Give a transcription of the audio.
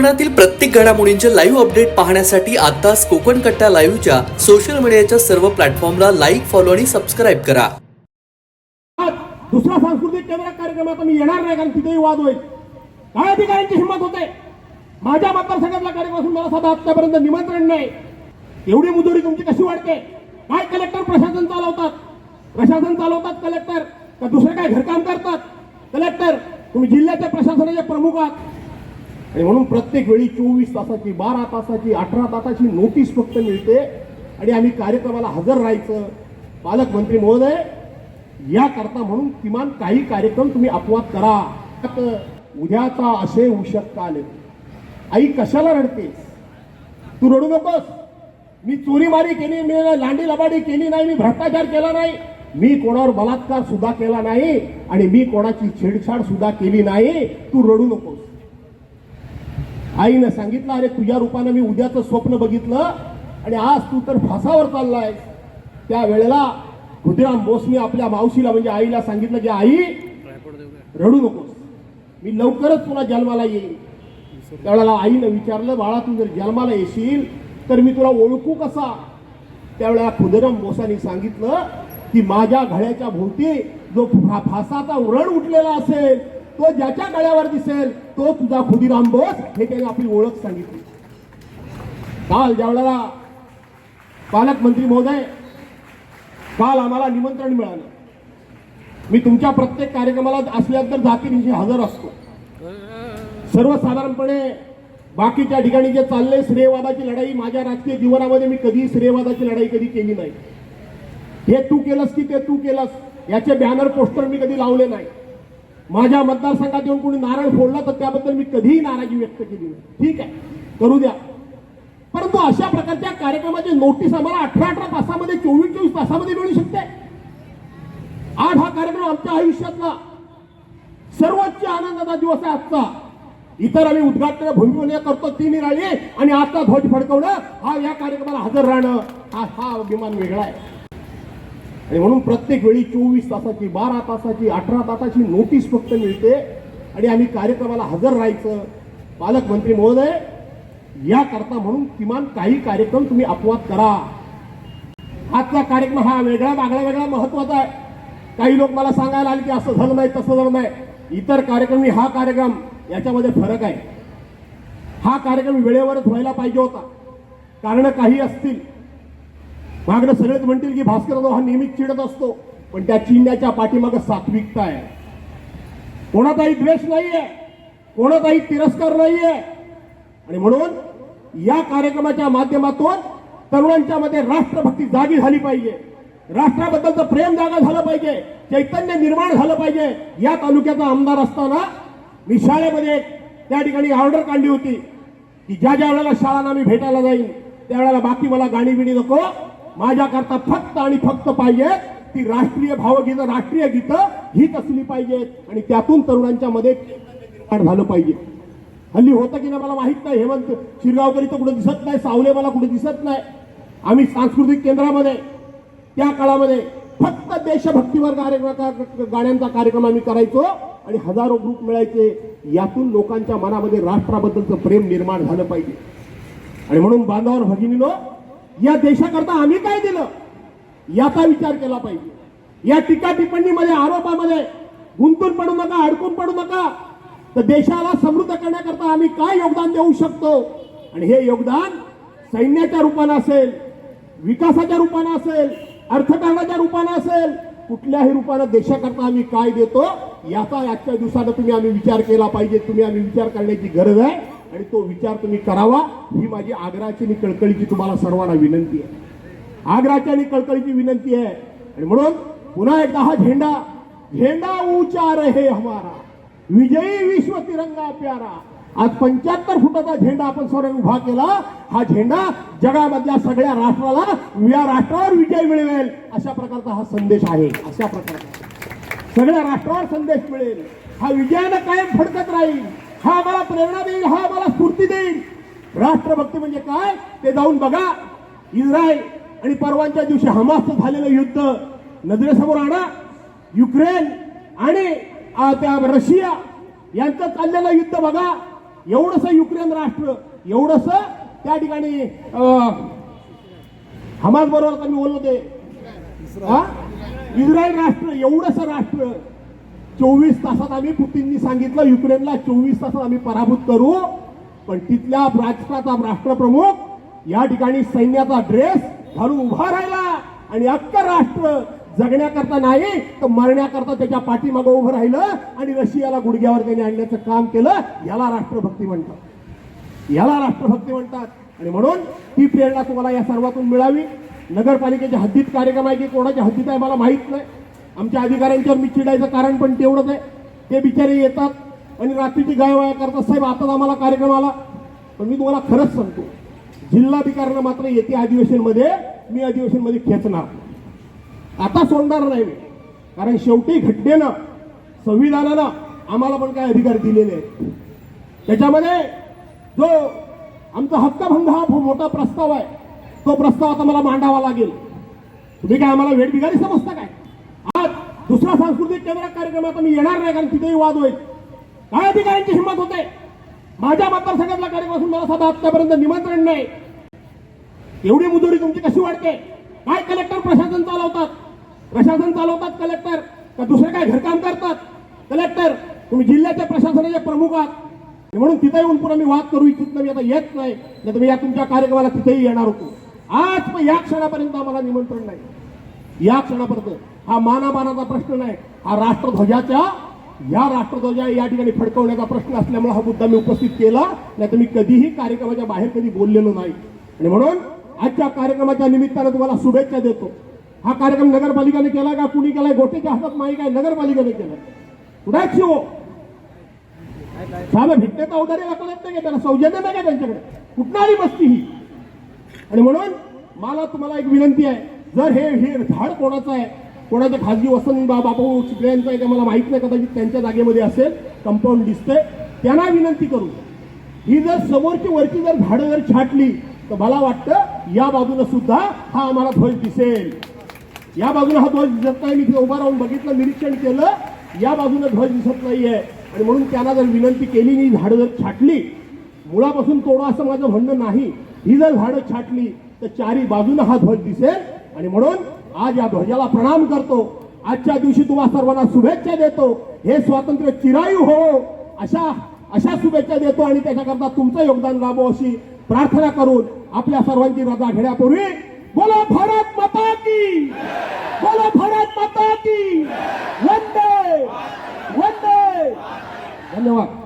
कोकणातील प्रत्येक घडामोडींचे लाईव्ह अपडेट पाहण्यासाठी आताच कोकण कट्टा लाईव्हच्या सोशल मीडियाच्या सर्व प्लॅटफॉर्मला लाईक फॉलो आणि सबस्क्राईब करा. दुसरा सांस्कृतिक केंद्र कार्यक्रमात मी येणार नाही कारण तिथेही वाद होईल. काय अधिकाऱ्यांची हिंमत होते? माझ्या मतदारसंघातला कार्यक्रम असून मला साधा आतापर्यंत निमंत्रण नाही. एवढी मुजोरी तुमची कशी वाढते? काय कलेक्टर प्रशासन चालवतात? प्रशासन चालवतात कलेक्टर का दुसरे काय घरकाम करतात? कलेक्टर तुम्ही जिल्ह्याच्या प्रशासनाचे प्रमुख आहात. आणि म्हणून प्रत्येक वेळी चोवीस तासाची बारा तासाची अठरा तासाची नोटीस फक्त मिळते. आणि आम्ही कार्यक्रमाला हजर राहायचं. पालकमंत्री महोदय याकरता म्हणून किमान काही कार्यक्रम तुम्ही अपवाद करा. उद्याचा असे उशक काल आई कशाला रडतेस? तू रडू नकोस. मी चोरीमारी केली मी लांडी लबाडी केली नाही मी भ्रष्टाचार केला नाही. मी कोणावर बलात्कार सुद्धा केला नाही आणि मी कोणाची छेडछाड सुद्धा केली नाही. तू रडू नकोस. आईनं सांगितलं अरे तुझ्या रूपानं मी उद्याचं स्वप्न बघितलं आणि आज तू तर फासावर चाललाय त्यावेळेला खुदिराम बोसने आपल्या मावशीला म्हणजे आईला सांगितलं की आई रडू नकोस. मी लवकरच तुला जन्माला येईल त्यावेळेला आईनं विचारलं बाळा तू जर जन्माला येशील तर मी तुला ओळखू कसा? त्यावेळेला खुदिराम बोसानी सांगितलं की माझ्या घड्याच्या भोवती जो फा- फासाचा उरण उठलेला असेल तो ज्याच्या गळ्यावर दिसेल तो तुझा खुदीराम बोस हे त्याने आपली ओळख सांगितली. काल ज्यावेळेला पालकमंत्री महोदय काल आम्हाला निमंत्रण मिळालं. मी तुमच्या प्रत्येक कार्यक्रमाला असल्या तर जातीनिशी हजर असतो. सर्वसाधारणपणे बाकीच्या ठिकाणी जे चालले श्रेयवादाची लढाई माझ्या राजकीय जीवनामध्ये मी कधी श्रेयवादाची लढाई कधी केली नाही. हे तू केलंस की ते तू केलंस याचे बॅनर पोस्टर मी कधी लावले नाही. माझ्या मतदारसंघात येऊन कोणी नारळ फोडला तर त्याबद्दल मी कधीही नाराजी व्यक्त केली नाही. ठीक आहे? करू द्या. परंतु अशा प्रकारच्या कार्यक्रमाची नोटीस आम्हाला अठरा अठरा तासामध्ये चोवीस चोवीस तासामध्ये मिळू शकते. आज हा कार्यक्रम आमच्या आयुष्यातला सर्वोच्च आनंदाचा दिवस आहे आजचा. इतर आम्ही उद्घाटन भूमिपूजन करतो ती निराळी आणि आता ध्वज फडकवणं हा या कार्यक्रमाला हजर राहणं हा हा अभिमान वेगळा आहे. आणि म्हणून प्रत्येक वेळी चोवीस तासाची बारा तासाची अठरा तासाची नोटीस फक्त मिळते. आणि आम्ही कार्यक्रमाला हजर राहायचं. पालकमंत्री महोदय याकरता म्हणून किमान काही कार्यक्रम तुम्ही अपवाद करा. आजचा कार्यक्रम हा वेगळा मागळा वेगळा महत्त्वाचा आहे. काही लोक मला सांगायला आले की असं झालं नाही तसं झालं नाही. इतर कार्यक्रम हा कार्यक्रम याच्यामध्ये फरक आहे. हा कार्यक्रम वेळेवरच व्हायला पाहिजे होता. कारण काही असतील मागणं सगळेच म्हणतील की भास्करराव हा नेहमीच चिडत असतो पण त्या चिडण्याच्या पाठीमागं सात्विकता आहे. कोणाचाही द्वेष नाहीये कोणाचाही तिरस्कार नाहीये. आणि म्हणून या कार्यक्रमाच्या माध्यमातून तरुणांच्या मध्ये राष्ट्रभक्ती जागी झाली पाहिजे. राष्ट्राबद्दलचं प्रेम जागा झालं पाहिजे चैतन्य निर्माण झालं पाहिजे. या तालुक्याचा आमदार असताना मी शाळेमध्ये त्या ठिकाणी ऑर्डर काढली होती की ज्या ज्या वेळेला शाळांना मी भेटायला जाईन त्यावेळेला बाकी मला गाणी बिणी नको. माझ्याकरता फक्त आणि फक्त पाहिजे ती राष्ट्रीय भावगीतं राष्ट्रीय गीतं हीच असली पाहिजेत आणि त्यातून तरुणांच्या मध्ये निर्माण झालं पाहिजे. हल्ली होतं की नाही मला माहीत नाही. हेमंत शिरगावकर इथं कुठे दिसत नाही. सावले मला कुठे दिसत नाही. आम्ही सांस्कृतिक केंद्रामध्ये त्या काळामध्ये फक्त देशभक्तीवर कार्यक्रम गाण्यांचा कार्यक्रम आम्ही करायचो आणि हजारो ग्रुप मिळायचे. यातून लोकांच्या मनामध्ये राष्ट्राबद्दलचं प्रेम निर्माण झालं पाहिजे. आणि म्हणून बांधावर भगिनीनो या देशाकरता आम्ही काय दिलं? याचा विचार केला पाहिजे. या टीका टिप्पणीमध्ये आरोपामध्ये गुंतून पडू नका अडकून पडू नका. तर देशाला समृद्ध करण्याकरता आम्ही काय योगदान देऊ शकतो? आणि हे योगदान सैन्याच्या रूपानं असेल विकासाच्या रूपानं असेल अर्थकारणाच्या रूपानं असेल कुठल्याही रूपानं देशाकरता आम्ही काय देतो याचा आजच्या दिवसानं तुम्ही आम्ही विचार केला पाहिजे. तुम्ही आम्ही विचार करण्याची गरज आहे. आणि तो विचार तुम्ही करावा ही माझी आग्राची आणि कळकळीची तुम्हाला सर्वांना विनंती आहे. आग्राची आणि कळकळीची विनंती आहे. आणि म्हणून पुन्हा एकदा हा झेंडा झेंडा ऊंचा रहे हमारा. विजयी विश्व तिरंगा प्यारा. आज पंच्याहत्तर फुटाचा झेंडा आपण सर्व उभा केला. हा झेंडा जगामधल्या सगळ्या राष्ट्राला या राष्ट्रावर विजय मिळवेल अशा प्रकारचा हा संदेश आहे. अशा प्रकारचा. सगळ्या राष्ट्रावर संदेश मिळेल. हा विजयानं कायम फडकत राहील. हा आम्हाला प्रेरणा देईल हा आम्हाला स्फूर्ती देईल. राष्ट्रभक्ती म्हणजे काय? ते जाऊन बघा. इस्रायल आणि परवांच्या दिवशी हमासचं झालेलं युद्ध नजरेसमोर आणा. युक्रेन आणि त्या रशिया यांचं चाललेलं युद्ध बघा. एवढस युक्रेन राष्ट्र एवढस त्या ठिकाणी अं, हमास बरोबर आता मी बोललो ते. इस्रायल राष्ट्र एवढस राष्ट्र. चोवीस तासात आम्ही पुतींनी सांगितलं युक्रेनला चोवीस तासात आम्ही पराभूत करू. पण तिथल्या राष्ट्राचा राष्ट्रप्रमुख या ठिकाणी सैन्याचा ड्रेस घालून उभा राहिला. आणि अख्ख राष्ट्र जगण्याकरता नाही तर मरण्याकरता त्याच्या पाठीमागं उभं राहिलं आणि रशियाला गुडघ्यावर त्याने आणण्याचं काम केलं. याला राष्ट्रभक्ती म्हणतात. याला राष्ट्रभक्ती म्हणतात. आणि म्हणून ती प्रेरणा तुम्हाला या सर्वातून मिळावी. नगरपालिकेच्या हद्दीत कार्यक्रम आहे की कोणाच्या हद्दीत आहे मला माहीत नाही. आमच्या अधिकाऱ्यांच्यावर मी चिडायचं कारण पण तेवढंच आहे. ते बिचारे येतात आणि रात्रीची गायवाया करतात. साहेब आताच आम्हाला कार्यक्रम आला. पण मी तुम्हाला खरंच सांगतो जिल्हाधिकाऱ्यांना मात्र येते अधिवेशनमध्ये मी अधिवेशनमध्ये खेचणार आता सोडणार नाही मी. कारण शेवटी घटनेनं संविधानानं आम्हाला पण काय अधिकार दिलेले आहेत त्याच्यामध्ये जो आमचा हक्कभंग हा मोठा प्रस्ताव आहे तो प्रस्ताव आता मला मांडावा लागेल. तुम्ही काय आम्हाला वेट बिगारी समजता काय? आज दुसरा सांस्कृतिक केंद्र कार्यक्रमात मी येणार नाही कारण तिथेही वाद होईल. काय अधिकाऱ्यांची हिंमत होते? माझ्या मतदारसंघातला कार्यक्रम असून मला साधा आत्तापर्यंत निमंत्रण नाही. एवढी मुजुरी तुमची कशी वाढते? काय कलेक्टर प्रशासन चालवतात? प्रशासन चालवतात कलेक्टर का दुसरे काय घरकाम करतात? कलेक्टर तुम्ही जिल्ह्याच्या प्रशासनाचे प्रमुख आहात. म्हणून तिथे येऊन पुन्हा मी वाद करू इच्छित नाही आता येत नाही. नाही मी या तुमच्या कार्यक्रमाला तिथेही येणार होतो. आज पण या क्षणापर्यंत आम्हाला निमंत्रण नाही. या क्षणापर्यंत हा मानामानाचा प्रश्न नाही. हा राष्ट्रध्वजाच्या या राष्ट्रध्वजा या ठिकाणी फडकवण्याचा प्रश्न असल्यामुळे हा मुद्दा मी उपस्थित केला. नाही तर मी कधीही कार्यक्रमाच्या बाहेर कधी बोललेलो नाही. आणि म्हणून आजच्या कार्यक्रमाच्या निमित्तानं तुम्हाला शुभेच्छा देतो. हा कार्यक्रम नगरपालिकेने केला का? कुणी केलाय? गोटेच्या हातात माहीत आहे नगरपालिकेने केलाय. कुठे शिव हो. साधं भिकण्याचा औदार्य दाखवत नाही का? त्याला सौजन्य नाही का त्यांच्याकडे? कुठणारी बसती मस्ती ही? आणि म्हणून मला तुम्हाला एक विनंती आहे. जर हे हे झाड कोणाचं आहे? कोणाच्या खाजगी वसंत बा बापू चिखल्यांचं आहे का मला माहीत नाही कदाचित त्यांच्या जागेमध्ये असेल कंपाऊंड दिसतंय. त्यांना विनंती करू. ही जर समोरची वरची जर झाडं जर छाटली तर मला वाटतं या बाजूनं सुद्धा हा आम्हाला ध्वज दिसेल. या बाजूला हा ध्वज दिसत नाही. मी तिथे उभा राहून बघितलं निरीक्षण केलं. या बाजूने ध्वज दिसत नाहीये. आणि म्हणून त्यांना जर विनंती केली ही झाडं जर छाटली मुळापासून तोडा असं माझं म्हणणं नाही. ही जर झाडं छाटली तर चारी बाजूने हा ध्वज दिसेल. आणि म्हणून आज या ध्वजाला प्रणाम करतो. आजच्या दिवशी तुम्हा सर्वांना शुभेच्छा देतो. हे स्वातंत्र्य चिरायू हो. अशा अशा शुभेच्छा देतो आणि त्याच्याकरता तुमचं योगदान लाभो अशी प्रार्थना करून आपल्या सर्वांची रजा घेण्यापूर्वी बोला भारत माता की. बोला भारत माता की. वंदे वंदे. धन्यवाद.